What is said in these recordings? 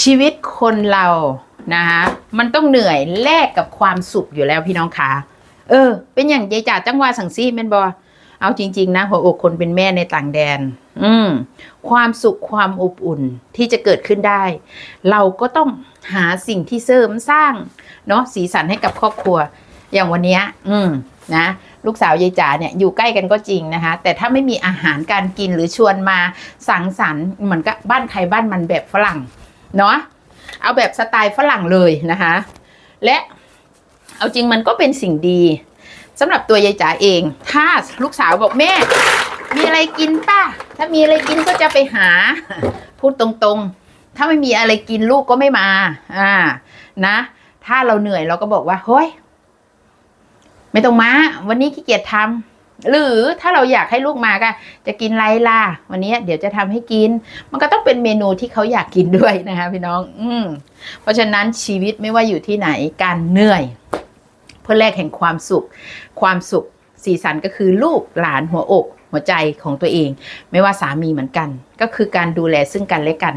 ชีวิตคนเรานะคะมันต้องเหนื่อยแลกกับความสุขอยู่แล้วพี่น้องคะเออ เป็นอย่างยายจ่าจังหวาสังซี่แม่นบอเอาจริง ๆ นะหัวอกคนเป็นแม่ในต่างแดน อืมความสุขความอบอุ่นที่จะเกิดขึ้นได้ เราก็ต้องหาสิ่งที่เสริมสร้าง เนาะสีสันให้กับครอบครัว อย่างวันนี้อืมนะลูกสาวยายจ๋าเนี่ยอยู่ใกล้กันก็จริงนะคะ แต่ถ้าไม่มีอาหารการกินหรือชวนมาสังสรรค์เหมือนกับบ้านใครบ้านมันแบบฝรั่ง เนาะเอาแบบสไตล์ฝรั่งเลยนะคะ และเอาจริงมันก็เป็นสิ่งดีสำหรับตัวยายจ๋าเอง ถ้าลูกสาวบอกแม่ มีอะไรกินป่ะ ถ้ามีอะไรกินก็จะไปหา พูดตรงๆ ถ้าไม่มีอะไรกินลูกก็ไม่มา อ่า นะ ถ้าเราเหนื่อยเราก็บอกว่าเฮ้ย ไม่ต้องมา วันนี้ขี้เกียจทำ หรือถ้าเราอยากให้ลูกมาก็จะกินไรล่ะวันนี้เดี๋ยวจะทำให้กิน มันก็ต้องเป็นเมนูที่เขาอยากกินด้วยนะคะพี่น้อง อืมเพราะฉะนั้นชีวิตไม่ว่าอยู่ที่ไหนการเหนื่อย เพื่อแลกแห่งความสุข ความสุขสีสันก็คือลูกหลานหัวอกหัวใจของตัวเอง ไม่ว่าสามีเหมือนกัน ก็คือการดูแลซึ่งกันและกัน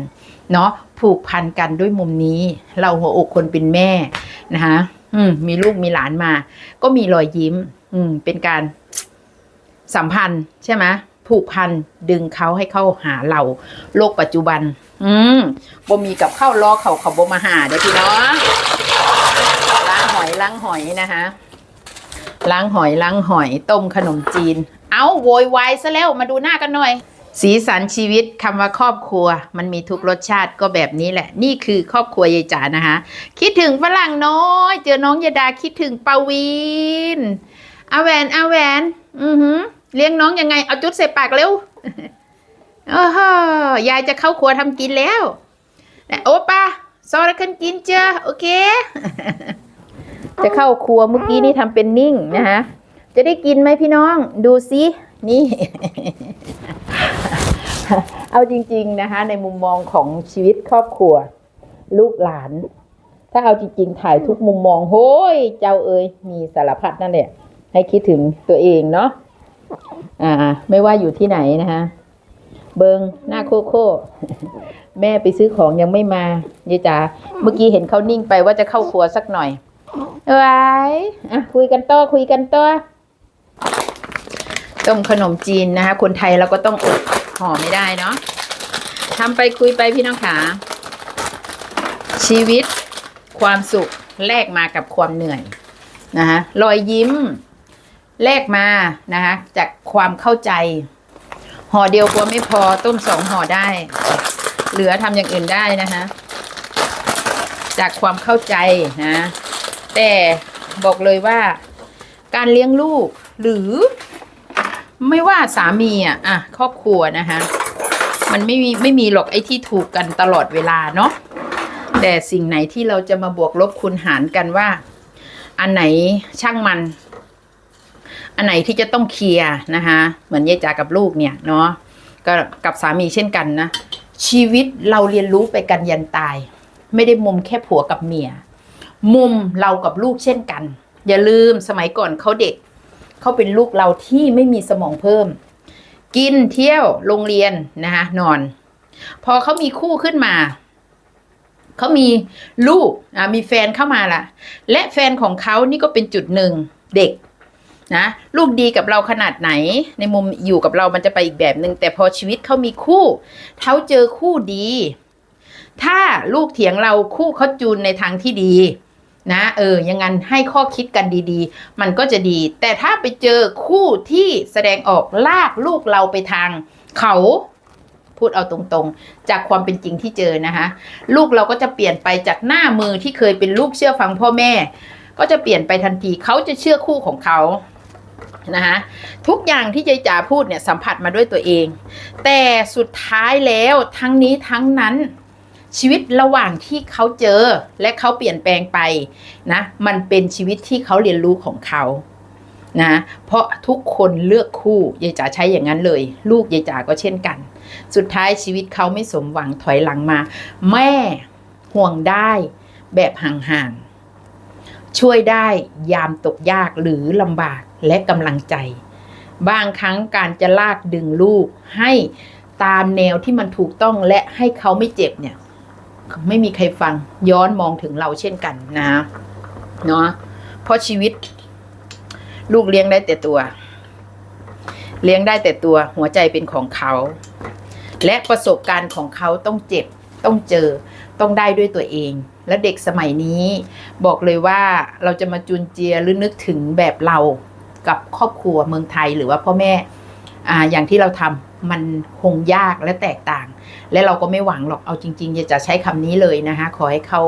เนาะผูกพันกันด้วยมุมนี้ เราหัวอกคนเป็นแม่นะคะมมีลูกมีหลานมา ก็มีรอยยิ้ม อืมเป็นการ สัมพันธ์ใช่ไหมผูกพันดึงเขาให้เข้าหาเราโลกปัจจุบัน อืมบ่มีกับข้าวล้อเขาเขาบ่มาหาเด้อพี่น้องล้างหอยล้างหอยนะคะล้างหอยล้างหอยต้มขนมจีน เอาโวยวายซะแล้วมาดูหน้ากันหน่อย สีสันชีวิตคำว่าครอบครัว มันมีทุกรสชาติก็แบบนี้แหละ นี่คือครอบครัวยายจ๋านะคะ คิดถึงฝรั่งน้อย เจอน้องยาดาคิดถึงปาวีนอาแหวนอาแหวน อือหือ เลี้ยงน้องยังไง เอาจุดใส่ปากเร็วโอ้โหยายจะเข้าครัวทำกินแล้วโอป้าซอสคันกินเจอโอเค จะเข้าครัวเมื่อกี้นี่ทำเป็นนิ่งนะคะจะได้กินไหมพี่น้อง ดูซินี่ เอาจริง ๆนะคะ ในมุมมองของชีวิตครอบครัว ลูกหลาน ถ้าเอาจริง ๆ ถ่ายทุกมุมมองโห้ยเจ้าเอ๋ยมีสารพัดนั่นแหละให้คิดถึงตัวเองเนาะ อ่า ไม่ว่าอยู่ที่ไหนนะคะเบิงหน้าโคโค่แม่ไปซื้อของยังไม่มายายจ๋าเมื่อกี้เห็นเขานิ่งไปว่าจะเข้าครัวสักหน่อยไว้อะคุยกันต่อคุยกันต่อต้มขนมจีนนะคะ คนไทยเราก็ต้องอดห่อไม่ได้เนาะทำไปคุยไปพี่น้องขาชีวิตความสุขแลกมากับความเหนื่อยนะคะรอยยิ้ม แลกมานะคะจากความเข้าใจห่อเดียวกลัวไม่พอต้มสองห่อได้ เหลือทำอย่างอื่นได้นะคะจากความเข้าใจนะ แต่บอกเลยว่า การเลี้ยงลูกหรือ ไม่ว่าสามีอะอะครอบครัวนะคะมันไม่มีไม่มีหรอกไอ้ที่ถูกกันตลอดเวลาเนาะแต่สิ่งไหนที่เราจะมาบวกลบคูณหารกันว่า อันไหนช่างมัน อันไหนที่จะต้องเคลียร์นะคะเหมือนยายจ๋ากับลูกเนี่ยเนาะก็กับสามีเช่นกันนะ ชีวิตเราเรียนรู้ไปกันยันตาย ไม่ได้มุมแค่ผัวกับเมีย มุมเรากับลูกเช่นกัน อย่าลืมสมัยก่อนเขาเด็กเขาเป็นลูกเราที่ไม่มีสมองเพิ่ม กินเที่ยวโรงเรียนนะคะนอน พอเขามีคู่ขึ้นมาเขามีลูกมีแฟนเข้ามาละและแฟนของเขานี่ก็เป็นจุดหนึ่งเด็ก นะลูกดีกับเราขนาดไหน ในมุมอยู่กับเรามันจะไปอีกแบบหนึ่งแต่พอชีวิตเขามีคู่เขาเจอคู่ดี ถ้าลูกเถียงเราคู่เขาจูนในทางที่ดีนะเออยังงั้นให้ข้อคิดกันดีๆ มันก็จะดี แต่ถ้าไปเจอคู่ที่แสดงออกลากลูกเราไปทางเขาพูดเอาตรงๆ จากความเป็นจริงที่เจอนะคะ ลูกเราก็จะเปลี่ยนไปจากหน้ามือที่เคยเป็นลูกเชื่อฟังพ่อแม่ ก็จะเปลี่ยนไปทันทีเขาจะเชื่อคู่ของเขา นะคะทุกอย่างที่ยายจ๋าพูดเนี่ยสัมผัสมาด้วยตัวเอง แต่สุดท้ายแล้วทั้งนี้ทั้งนั้นชีวิตระหว่างที่เขาเจอและเขาเปลี่ยนแปลงไปนะมันเป็นชีวิตที่เขาเรียนรู้ของเขานะเพราะทุกคนเลือกคู่ยายจ๋าใช้อย่างนั้นเลย ลูกยายจ๋าก็เช่นกัน สุดท้ายชีวิตเขาไม่สมหวังถอยหลังมา แม่ห่วงได้แบบห่างๆช่วยได้ยามตกยากหรือลำบาก และกำลังใจ บางครั้งการจะลากดึงลูกให้ตามแนวที่มันถูกต้องและให้เขาไม่เจ็บเนี่ย ไม่มีใครฟังย้อนมองถึงเราเช่นกันนะเนาะเพราะชีวิต ลูกเลี้ยงได้แต่ตัว เลี้ยงได้แต่ตัวหัวใจเป็นของเขา และประสบการณ์ของเขาต้องเจ็บ ต้องเจอ ต้องได้ด้วยตัวเอง และเด็กสมัยนี้ บอกเลยว่าเราจะมาจุนเจียหรือนึกถึงแบบเรา กับครอบครัวเมืองไทยหรือว่าพ่อแม่อ่าอย่างที่เราทำมันคงยากและแตกต่าง และเราก็ไม่หวังหรอกเอาจริงๆอย่าจะใช้คำนี้เลยนะคะขอให้เขา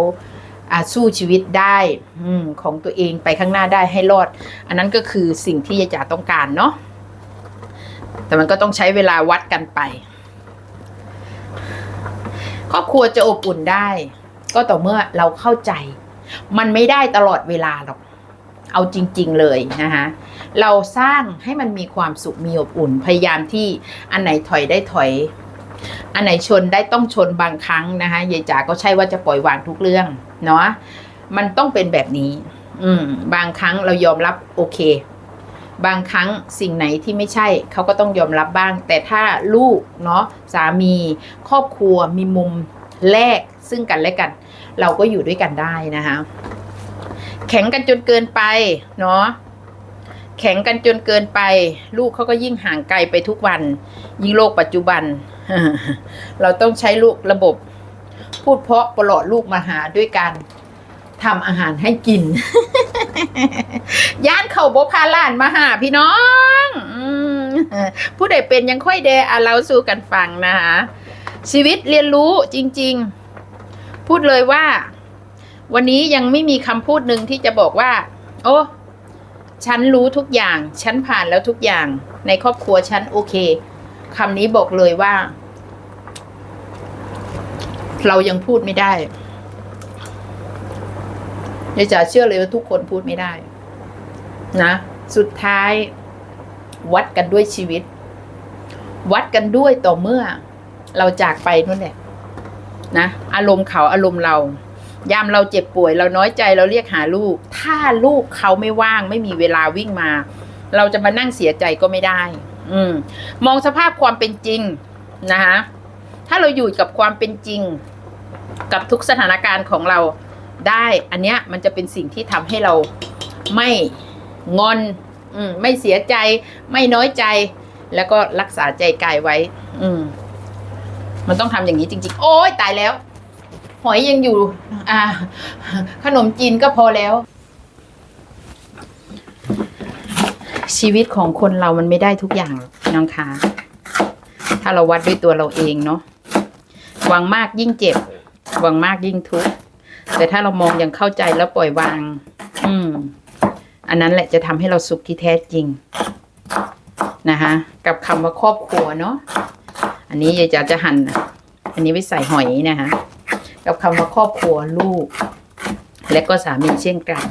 สู้ชีวิตได้อของตัวเองไปข้างหน้าได้ให้รอด อันนั้นก็คือสิ่งที่ยายจ๋าต้องการเนาะแต่มันก็ต้องใช้เวลาวัดกันไป ครอบครัวจะอบอุ่นได้ ก็ต่อเมื่อเราเข้าใจ มันไม่ได้ตลอดเวลาหรอก เอาจริง ๆ เลยนะคะ เราสร้างให้มันมีความสุขมีอบอุ่น พยายามที่อันไหนถอยได้ถอย อันไหนชนได้ต้องชนบางครั้งนะคะยายจ๋าก็ใช่ว่าจะปล่อยวางทุกเรื่องเนาะมันต้องเป็นแบบนี้ อืม บางครั้งเรายอมรับโอเค บางครั้งสิ่งไหนที่ไม่ใช่เขาก็ต้องยอมรับบ้าง แต่ถ้าลูกเนาะสามี ครอบครัวมีมุมแลกซึ่งกันและกัน เราก็อยู่ด้วยกันได้นะคะแข็งกันจนเกินไปเนาะ แข็งกันจนเกินไป ลูกเขาก็ยิ่งห่างไกลไปทุกวัน ยิ่งโลกปัจจุบัน เราต้องใช้ลูกระบบ พูดเพราะปลอดลูกมาหาด้วยการทำอาหารให้กิน ย่านเขาบพาหลานมาหาพี่น้องผู้ใดเป็นยังค่อยเดอาเราสู้กันฟังนะคะชีวิตเรียนรู้จริง ๆ พูดเลยว่า วันนี้ยังไม่มีคำพูดหนึ่งที่จะบอกว่า โอ้ ฉันรู้ทุกอย่าง ฉันผ่านแล้วทุกอย่าง ในครอบครัวฉันโอเคคำนี้บอกเลยว่า เรายังพูดไม่ได้ยายจ๋าเชื่อเลยว่าทุกคนพูดไม่ได้ นะ สุดท้าย วัดกันด้วยชีวิต วัดกันด้วยต่อเมื่อ เราจากไปนั่นแหละนะ อารมณ์เขาอารมณ์เรา ยามเราเจ็บป่วยเราน้อยใจเราเรียกหาลูก ถ้าลูกเขาไม่ว่างไม่มีเวลาวิ่งมา เราจะมานั่งเสียใจก็ไม่ได้ อืม มองสภาพความเป็นจริงนะคะถ้าเราอยู่กับความเป็นจริง กับทุกสถานการณ์ของเราได้ อันเนี้ยมันจะเป็นสิ่งที่ทำให้เราไม่งอนอืมไม่เสียใจ ไม่น้อยใจ แล้วก็รักษาใจกายไว้ อืม มันต้องทำอย่างนี้จริง ๆ โอ้ยตายแล้ว หอยยังอยู่ อ่า ขนมจีนก็พอแล้ว ชีวิตของคนเรามันไม่ได้ทุกอย่างน้องคะถ้าเราวัดด้วยตัวเราเองเนาะหวังมากยิ่งเจ็บ หวังมากยิ่งทุกข์แต่ถ้าเรามองอย่างเข้าใจแล้วปล่อยวาง อืม อันนั้นแหละจะทำให้เราสุขที่แท้จริง นะคะกับคำว่าครอบครัวเนาะอันนี้ยายจ๋าจะหั่นอันนี้ไว้ใส่หอยนะคะ กับคำว่าครอบครัวลูก และก็สามีเช่นกัน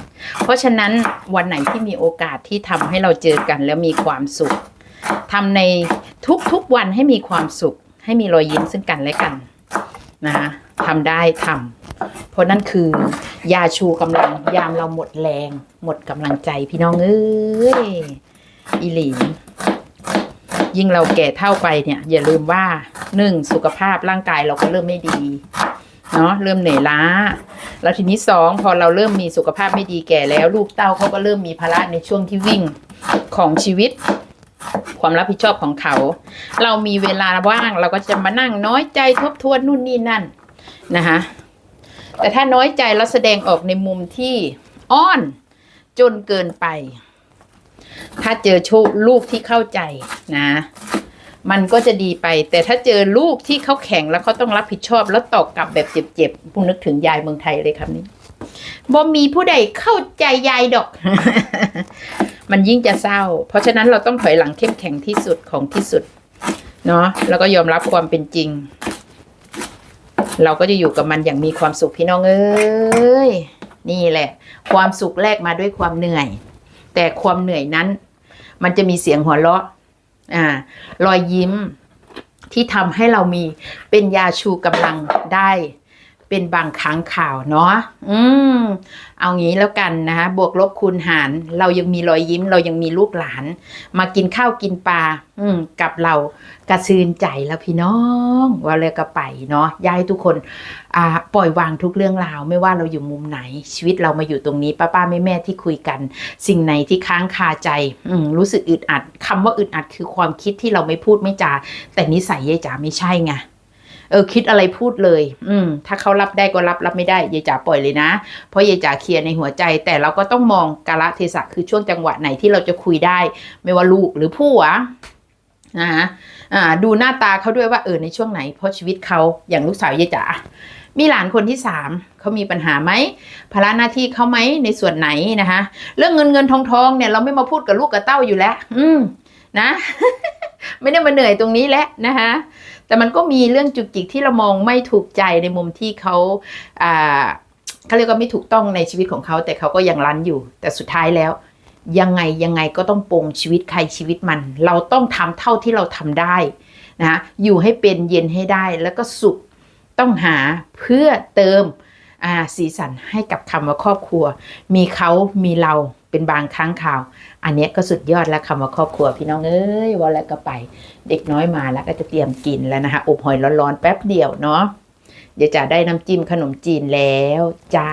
เพราะฉะนั้นวันไหนที่มีโอกาสที่ทำให้เราเจอกันแล้วมีความสุขทำในทุกๆวันให้มีความสุข ให้มีรอยยิ้มซึ่งกันและกันนะคะทำได้ทำเพราะนั่นคือยาชูกำลังยามเราหมดแรง หมดกำลังใจพี่น้องเอ้ยอีหลียิ่งเราแก่เท่าไปเนี่ย อย่าลืมว่าหนึ่งสุขภาพร่างกายเราก็เริ่มไม่ดี เนาะเริ่มเหนื่อยล้า แล้วทีนี้สองพอเราเริ่มมีสุขภาพไม่ดีแก่แล้วลูกเต้าเขาก็เริ่มมีภาระในช่วงที่วิ่งของชีวิต ความรับผิดชอบของเขา เรามีเวลาว่างเราก็จะมานั่งน้อยใจทบทวนนู่นนี่นั่นนะคะแต่ถ้าน้อยใจแล้วแสดงออกในมุมที่อ้อนจนเกินไป ถ้าเจอชคลูกที่เข้าใจนะ มันก็จะดีไป แต่ถ้าเจอลูกที่เขาแข็งแล้วเขาต้องรับผิดชอบ แล้วตอบกลับแบบเจ็บๆพุ่นึกถึงยายเมืองไทยเลยคำนี้บ่มีผู้ใดเข้าใจยายดอก มันยิ่งจะเศร้า เพราะฉะนั้นเราต้องถอยหลังเข้มแข็งที่สุดของที่สุด เนาะแล้วก็ยอมรับความเป็นจริง เราก็จะอยู่กับมันอย่างมีความสุขพี่น้องเอ้ยนี่แหละ ความสุขแลกมาด้วยความเหนื่อย แต่ความเหนื่อยนั้น มันจะมีเสียงหัวเราะ อ่ารอยยิ้มที่ทำให้เรามีเป็นยาชูกำลังได้ เป็นบางครั้งข่าวเนาะอืมเอางี้แล้วกันนะคะบวกลบคูณหาร เรายังมีรอยยิ้ม เรายังมีลูกหลาน มากินข้าวกินปลาอืมกับเรากระซืนใจแล้วพี่น้องว่าเลยก็ไปเนาะย้ายทุกคนอ่าปล่อยวางทุกเรื่องราว ไม่ว่าเราอยู่มุมไหน ชีวิตเรามาอยู่ตรงนี้ป้าป้าแม่แม่ที่คุยกัน สิ่งไหนที่ค้างคาใจอืมรู้สึกอึดอัดคำว่าอึดอัดคือความคิดที่เราไม่พูดไม่จาแต่นิสัยยายจ๋าไม่ใช่ไง เออคิดอะไรพูดเลย อืม ถ้าเขารับได้ก็รับรับไม่ได้ยายจ๋าปล่อยเลยนะ เพราะยายจ๋าเคลียร์ในหัวใจ แต่เราก็ต้องมองกาลเทศะคือช่วงจังหวะไหนที่เราจะคุยได้ ไม่ว่าลูกหรือผัวนะคะอ่าดูหน้าตาเขาด้วยว่าเออในช่วงไหน เพราะชีวิตเขาอย่างลูกสาวยายจ๋ามีหลานคนที่สามเขามีปัญหาไหมภาระหน้าที่เขาไหมในส่วนไหนนะคะ เรื่องเงินเงินทองทองเนี่ยเราไม่มาพูดกับลูกกับเต้าอยู่แล้ว อืมนะ ไม่ได้มาเหนื่อยตรงนี้แหละนะคะแต่มันก็มีเรื่องจุกจิกที่เรามองไม่ถูกใจในมุมที่เขาอ่าเขาเรียกว่าไม่ถูกต้องในชีวิตของเขา แต่เขาก็ยังรั้นอยู่ แต่สุดท้ายแล้ว ยังไงยังไงก็ต้องปรงชีวิตใครชีวิตมัน เราต้องทำเท่าที่เราทำได้นะอยู่ให้เป็นเย็นให้ได้แล้วก็สุขต้องหาเพื่อเติมสีสันให้กับคำว่าครอบครัว มีเขามีเรา เป็นบางครั้งข่าว อันนี้ก็สุดยอดแล้วคำว่าครอบครัวพี่น้องเอ้ยวันแล้วก็ไป เด็กน้อยมาแล้วก็จะเตรียมกินแล้วนะคะอบหอยร้อนๆแป๊บเดียวเนาะเดี๋ยวจะได้น้ำจิ้มขนมจีนแล้วจ้า